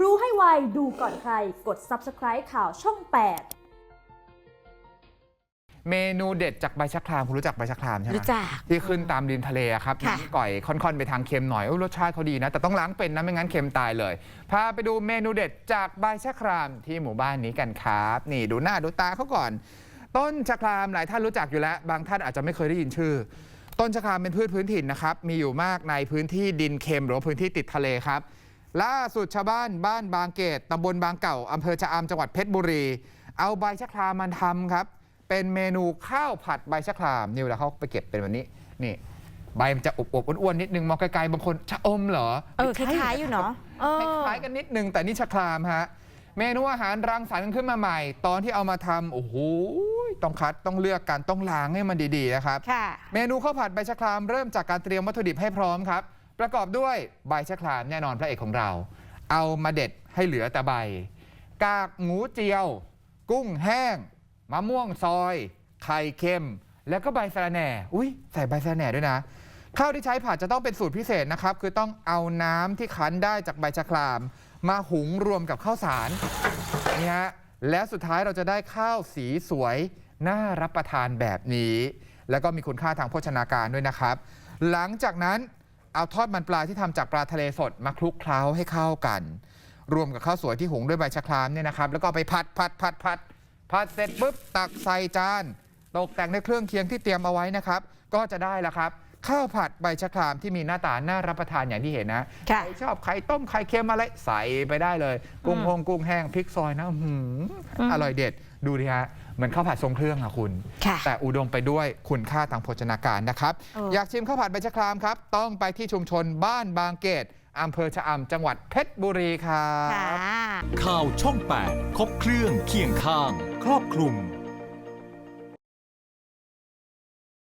รู้ให้ไว ดูก่อนใคร กด subscribe ข่าวช่อง8เมนูเด็ดจากใบชะครามคุณรู้จักใบชะครามใช่ไหมรู้จัก ที่ขึ้นตามริมทะเลอะครับค่ะมีก่อยค่อนๆไปทางเค็มหน่อยอุ๊ยรสชาติเขาดีนะ แต่ต้องล้างเป็นนะไม่งั้นเค็มตายเลย พาไปดูเมนูเด็ดจากใบชะครามที่หมู่บ้านนี้กันครับ นี่ดูหน้าดูตาเขาก่อน ต้นชะครามหลายท่านรู้จักอยู่แล้ว บางท่านอาจจะไม่เคยได้ยินชื่อ ต้นชะครามเป็นพืชพื้นถิ่นนะครับมีอยู่มากในพื้นที่ดินเค็มหรือว่าพื้นที่ติดทะเลครับ ล่าสุดชาวบ้านบ้านบางเกตตำบลบางเก่าอำเภอชะอำจังหวัดเพชรบุรี เอาใบชะครามมาทำครับ เป็นเมนูข้าวผัดใบชะครามนี่เวลาเขาไปเก็บเป็นแบบนี้นี่ใบมันจะอบอบๆอ้วนๆนิดนึงมองไกลๆบางคนชะอมเหรอเออคไม่ใช่ล้ายๆอยู่เนาะเออคล้ายๆกันนิดนึงแต่นี่ชะครามฮะเมนูอาหารรังสรรค์กันขึ้นมาใหม่ ตอนที่เอามาทำโอ้โหต้องคัดต้องเลือกกันต้องล้างให้มันดีๆนะครับค่ะเมนูข้าวผัดใบชะครามเริ่มจากการเตรียมวัตถุดิบให้พร้อมครับ ประกอบด้วยใบชะครามแน่นอนพระเอกของเรา เอามาเด็ดให้เหลือแต่ใบ กากหมูเจียว กุ้งแห้ง มะม่วงซอย ไข่เค็ม แล้วก็ใบสะระแหน่ อุ้ยใส่ใบสะระแหน่ด้วยนะ ข้าวที่ใช้ผัดจะต้องเป็นสูตรพิเศษนะครับ คือต้องเอาน้ำที่คั้นได้จากใบชะคราม มาหุงรวมกับข้าวสารนี่ฮะแล้วสุดท้ายเราจะได้ข้าวสีสวยน่ารับประทานแบบนี้ แล้วก็มีคุณค่าทางโภชนาการด้วยนะครับ หลังจากนั้น เอาทอดมันปลาที่ทำจากปลาทะเลสดมาคลุกเคล้าให้เข้ากัน รวมกับข้าวสวยที่หุงด้วยใบชะครามเนี่ยนะครับ แล้วก็ไปผัดผัดผัดผัดผัดเสร็จปุ๊บตักใส่จาน ตกแต่งด้วยเครื่องเคียงที่เตรียมเอาไว้นะครับ ก็จะได้แล้วครับ ข้าวผัดใบชะครามที่มีหน้าตาน่ารับประทานอย่างที่เห็นนะค่ะใครชอบไข่ต้มไข่เค็มอะไรใส่ไปได้เลย กุ้งอืมพงกุ้งแห้งพริกซอยนะอื้อหืออม อร่อยเด็ดดูดิฮะเหมือนข้าวผัดทรงเครื่องอะคุณ ค่ะ แต่อุดมไปด้วยคุณค่าทางโภชนาการนะครับ เอออยากชิมข้าวผัดใบชะครามครับ ต้องไปที่ชุมชนบ้านบางเกตอำเภอชะอำจังหวัดเพชรบุรีครับค่ะข่าวช่อง 8 ครบเครื่องเคียงข้าง ครอบคลุม